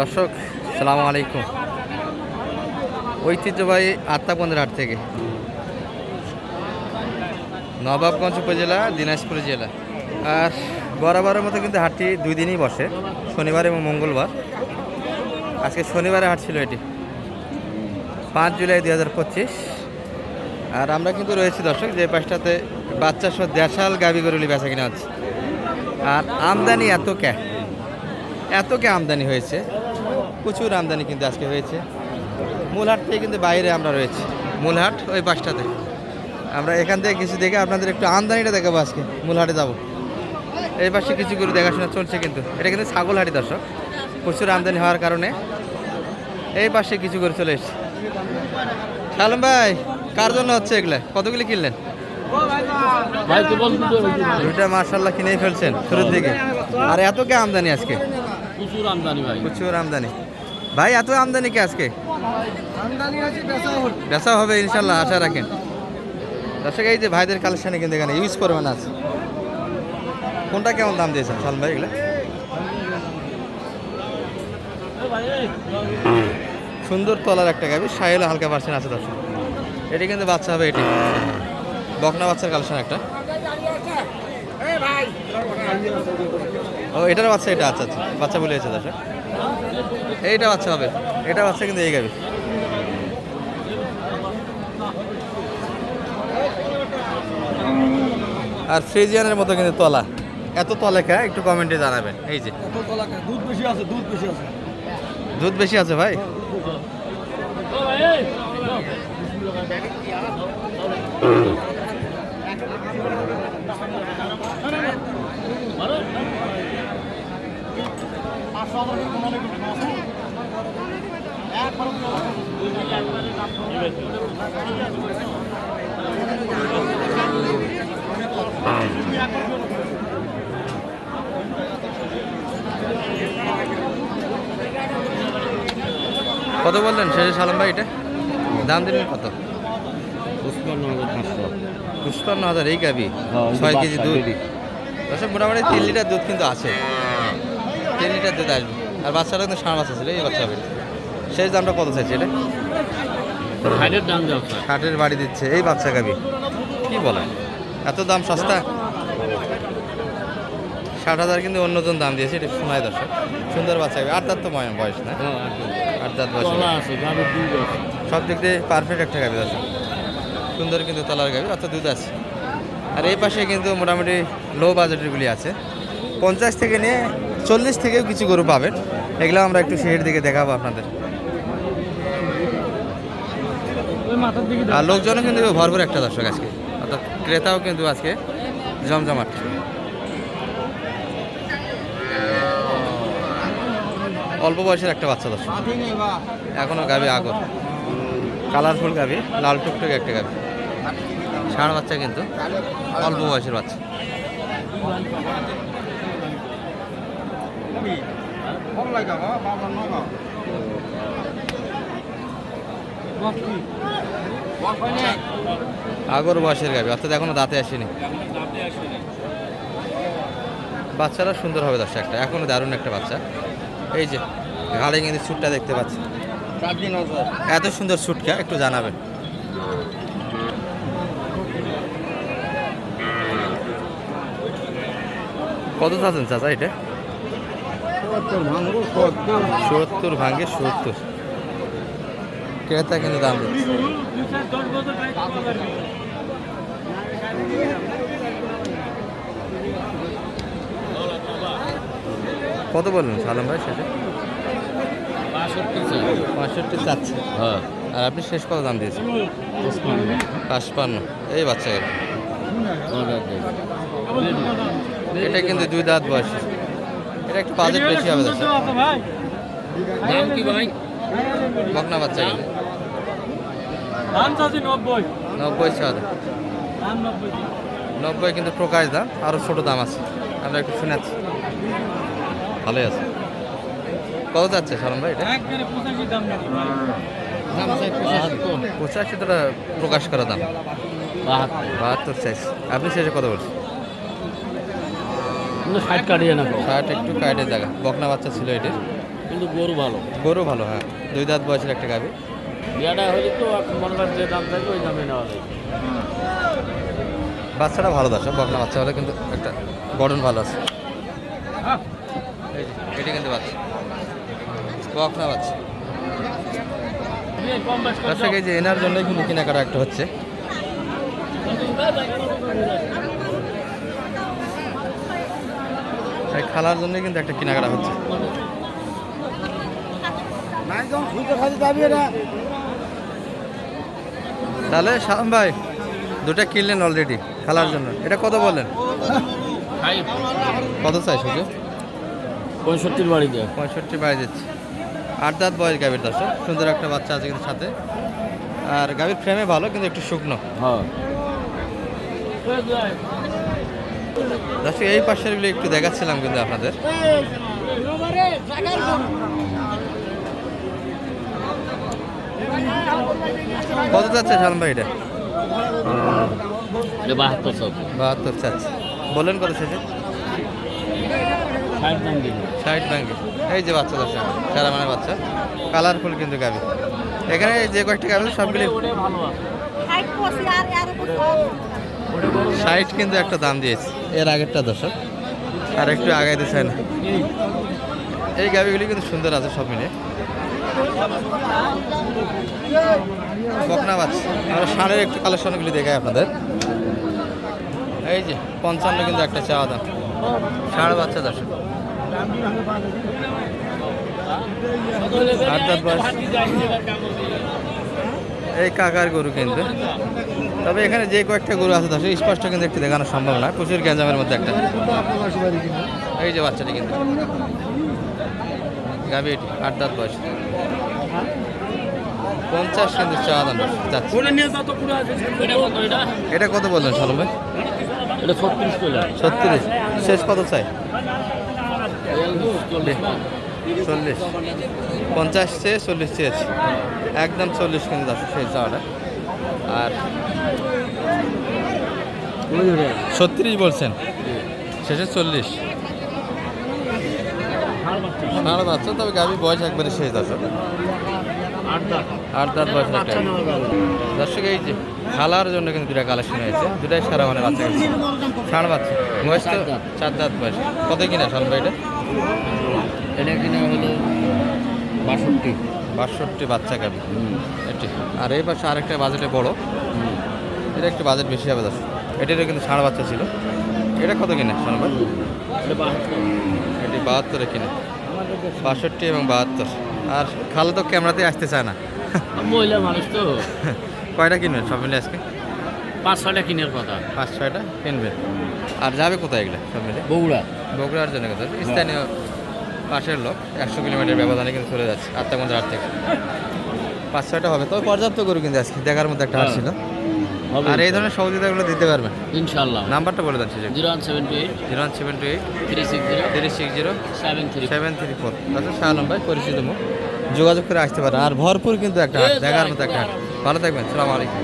দর্শক, সালাম আলাইকুম। ঐতিহ্যবাহী আত্মাপন্দের হাট থেকে। নবাবগঞ্জ উপজেলা, দিনাজপুর জেলা। আর বরাবরের মতো কিন্তু হাটটি দুই দিনই বসে, শনিবার এবং মঙ্গলবার। আজকে শনিবারে হাট ছিল এটি। পাঁচ জুলাই দুই হাজার পঁচিশ। আর আমরা কিন্তু রয়েছি দর্শক, যে পাশটাতে বাচ্চা সহ দেশাল গাবি গরুলি বেচা কিনা আছে আর আমদানি এত ক্যা এত কে আমদানি হয়েছে। প্রচুর আমদানি কিন্তু আজকে হয়েছে। মূলহাট থেকে কিন্তু বাইরে আমরা রয়েছি। মূলহাট ওই পাশটাতে। আমরা এখান থেকে কিছু দেখে আপনাদের একটু আমদানিটা দেখাবো আজকে। মূলহাটে যাব। এই পাশে কিছু গরু দেখাশোনা চলছে কিন্তু। এটা কিন্তু ছাগলহাটি দর্শক। প্রচুর আমদানি হওয়ার কারণে এই পাশে কিছু গরু চলে এসছে। সালম ভাই কার জন্য হচ্ছে এগুলা? কতগুলি কিনলেন? দুইটা মার্শাল্লাহ কিনেই ফেলছেন শুরুর দিকে আর এত কে আমদানি আজকে? প্রচুর আমদানি ভাই। প্রচুর আমদানি। ভাই এত আমদানি কি আজকে? বেচা হবে। ইনশাল্লাহ আশা রাখেন। দর্শক এই যে ভাইদের কালেকশানে কিন্তু এখানে ইউজ করবেন আছে কোনটা কেমন দাম দিয়েছেন সাল ভাই এগুলো? সুন্দর তলার একটা গাবি সাহেল হালকা পার্সেন্ট আছে দর্শক। এটি কিন্তু বাচ্চা হবে এটি। বকনা বাচ্চার কালেকশন একটা। ও এটার বাচ্চা এটা আচ্ছা আচ্ছা। বাচ্চা বলে আছে দর্শক। এইটা বাচ্চা হবে। এটা বাচ্চা কিন্তু এই গাবি আর ফ্রিজিয়ানের মতো কিন্তু তলা। এত তলা কা? একটু কমেন্টে জানাবেন। এই যে। দুধ বেশি আছে দুধ বেশি আছে। দুধ বেশি আছে ভাই? কত বললেন? শেষে সালাম ভাই এটা? দাম দিলেন কত? পুষ্পান্ন হাজার। এই গাবি হ্যাঁ, ছয় কেজি দুধ। দর্শক মোটামুটি তিন লিটার দুধ কিন্তু আছে। তিন লিটার দুধ আসবে। আর বাচ্চাটা কিন্তু ষাঁড় বাচ্চা ছিল এই বাচ্চা হবে। শেষ দামটা কত চাইছে এটা? দাম ষাটের বাড়ি দিচ্ছে। এই বাচ্চা গাবি কি বলেন এত দাম সস্তা? ষাট হাজার কিন্তু অন্যজন দাম দিয়েছে এটা শোনায় দর্শক। সুন্দর বাচ্চা আট দাঁত তো বয়স না। আট দাঁত আছে আছে। সব দিক দিয়ে পারফেক্ট একটা গাবি দর্শক সুন্দর কিন্তু তলার গাবি অত দুধ আছে। আর এই পাশে কিন্তু মোটামুটি লো বাজেটেরগুলি আছে। পঞ্চাশ থেকে নিয়ে চল্লিশ থেকেও কিছু গরু পাবেন। এগুলো আমরা একটু শেষের দিকে দেখাবো আপনাদের। আর লোকজনও কিন্তু ভরপুর একটা দর্শক আজকে। অর্থাৎ ক্রেতাও কিন্তু আজকে জমজমাট। অল্প বয়সের একটা বাচ্চা দর্শক। এখনও গাবি আগর। কালারফুল গাবি লাল টুকটুকে একটা গাবি ষাঁড় বাচ্চা কিন্তু, অল্প বয়সের বাচ্চা। আগর বয়সের গাবি অর্থাৎ এখনও দাঁতে আসেনি। বাচ্চারা সুন্দর হবে দর্শক একটা, এখনও দারুণ একটা বাচ্চা। এই যে, ঘাড়ে কিন্তু ছুটটা দেখতে পাচ্ছি। এত সুন্দর ছুটকা একটু জানাবেন কত চাচ্ছেন চাচা এটা? সত্তর ভাঙ্গে সত্তর। ক্রেতা কিন্তু দাম কত বললেন সালাম ভাই শেষে? পঁয়ষট্টি চাচ্ছে হ্যাঁ। আর আপনি শেষ কত দাম দিয়েছেন? পাঁচপান্ন। এই বাচ্চা এটা। কিন্তু দুই দাঁত বয়স। এটা একটু বাজেট বেশি হবে দাম কি ভাই? বকনা বাচ্চা কিন্তু নব্বই। নব্বই নব্বই। কিন্তু প্রকাশ দাম। আরও ছোটো দাম আছে। আমরা একটু শুনেছি ভালোই আছে। কত যাচ্ছে সালাম ভাই পঁচাশি তোটা প্রকাশ করা দাম। বাহাত্তর। চাইছে আপনি শেষে কত বলছেন? ষাট কাটিয়ে না ষাট একটু জায়গা বকনা বাচ্চা ছিল এটি। কিন্তু গরু ভালো। গরু ভালো হ্যাঁ। দুই দাঁত বয়সের একটা গাবি। বিয়াটা হলে তো মনে করেন যে দাম থাকবে ওই দামে নেওয়া যায়। বাচ্চাটা ভালো দর্শক বকনা বাচ্চা হলে কিন্তু একটা গঠন ভালো আছে। এটা কিন্তু বাচ্চা। বকনা বাচ্চা। দর্শক এই যে এনার জন্যই কিন্তু কেনাকাটা একটা হচ্ছে। এই খালার জন্যই কিন্তু একটা কেনাকাটা হচ্ছে। তাহলে শাম ভাই দুটা কিনলেন অলরেডি খালার জন্য। এটা কত বলেন কত চাই শুধু? পঁয়ষট্টির বাড়ি দেয় পঁয়ষট্টি বাড়ি দিচ্ছে আট দাঁত বয়স গাভীর দর্শক সুন্দর একটা বাচ্চা আছে কিন্তু সাথে। আর গাভীর ফ্রেমে ভালো কিন্তু একটু শুকনো। হ্যাঁ। দর্শক এই পাশেরগুলো একটু দেখাচ্ছিলাম কিন্তু আপনাদের। কত চাচ্ছে সালম ভাই এটা? বাহাত্তর চাচ্ছে। বললেন কত শেষে ষাট ব্যাংকে এই যে বাচ্চা দর্শক সারা মানে বাচ্চা। কালারফুল কিন্তু গাভী এখানে যে কয়েকটা গাভী সবগুলি ষাট কিন্তু একটা দাম দিয়েছে। এর আগেরটা দর্শক আর একটু আগাইতে চায় না। এই গাভিগুলি কিন্তু সুন্দর আছে সব মিলে। বকনা বাচ্চা। আমরা ষাঁড়ের একটু কালেকশনগুলি দেখাই আপনাদের। এই যে পঞ্চান্ন কিন্তু একটা চাওয়া দাম। ষাঁড় বাচ্চা দর্শক দাঁত বয়স। এই কাকার গরু কিন্তু। তবে এখানে যে কয়েকটা গরু আছে দর্শক স্পষ্ট কিন্তু একটু দেখানো সম্ভব না প্রচুর গ্যাঞ্জামের মধ্যে একটা। এই যে বাচ্চাটি কিন্তু। গাবি এটি আট দাঁত বয়স। পঞ্চাশ কিন্তু চা দাম এটা কত এটা? এটা বললেন সালম? ভাই এটা ছত্রিশ ছত্রিশ। শেষ কত চাই? চল্লিশ। পঞ্চাশ চেয়ে চল্লিশ চেয়েছি। একদম চল্লিশ কিন্তু দশ সেই চাওয়াটা আর ছত্রিশ বলছেন? শেষে চল্লিশ। সাড়ে বাচ্চা তবে গাভি বয়স একবারে শেষ দর্শক আট দাঁত বয়স দর্শক, এই যে খালার জন্য কিন্তু দুটা কালেকশন হয়েছে। দুটাই সারা মানে বাচ্চা ষাঁড় বাচ্চা তো চার দাঁত। বয়স। কত কিনা সাল ভাই এটা এটা কিনা হলো বাষট্টি। বাষট্টি বাচ্চা গাভি এটি। আর এই পাশে আরেকটা বাজেটে বড়। এটা একটু বাজেট বেশি হবে দর্শক। এটারও কিন্তু ষাঁড় বাচ্চা ছিল। এটা কত কিনা সাল ভাই? এটি বাহাত্তরে। কিনে। বাষট্টি এবং বাহাত্তর। আর খালা তো ক্যামেরাতে আসতে চায় না। মহিলা মানুষ তো। কয়টা কিনবেন সব মিলে আজকে? পাঁচ ছয়টা কিনের কথা। পাঁচ ছয়টা কিনবেন আর যাবে কোথায় এগুলো সব মিলে? বগুড়া। বগুড়ার জন্য কথা স্থানীয় পাশের লোক একশো কিলোমিটার ব্যবধানে কিন্তু চলে যাচ্ছে আটটাগঞ্জ হাট থেকে। পাঁচ ছয়টা হবে। তবে পর্যাপ্ত গরু কিন্তু আজকে দেখার মধ্যে একটা হাট ছিল। আর এই ধরনের সহযোগিতাগুলো দিতে পারবেন? ইনশাল্লাহ নাম্বারটা বলে দেন সুযোগ। Zero one seven two eight. Zero one seven two eight. Three six zero. Three six zero. Seven three seven three four. আচ্ছা শাহ ভাই পরিচিত মুখ। যোগাযোগ করে আসতে পারেন। আর ভরপুর কিন্তু একটা দেখার মতো একটা ভালো থাকবেন। সালাম আলাইকুম।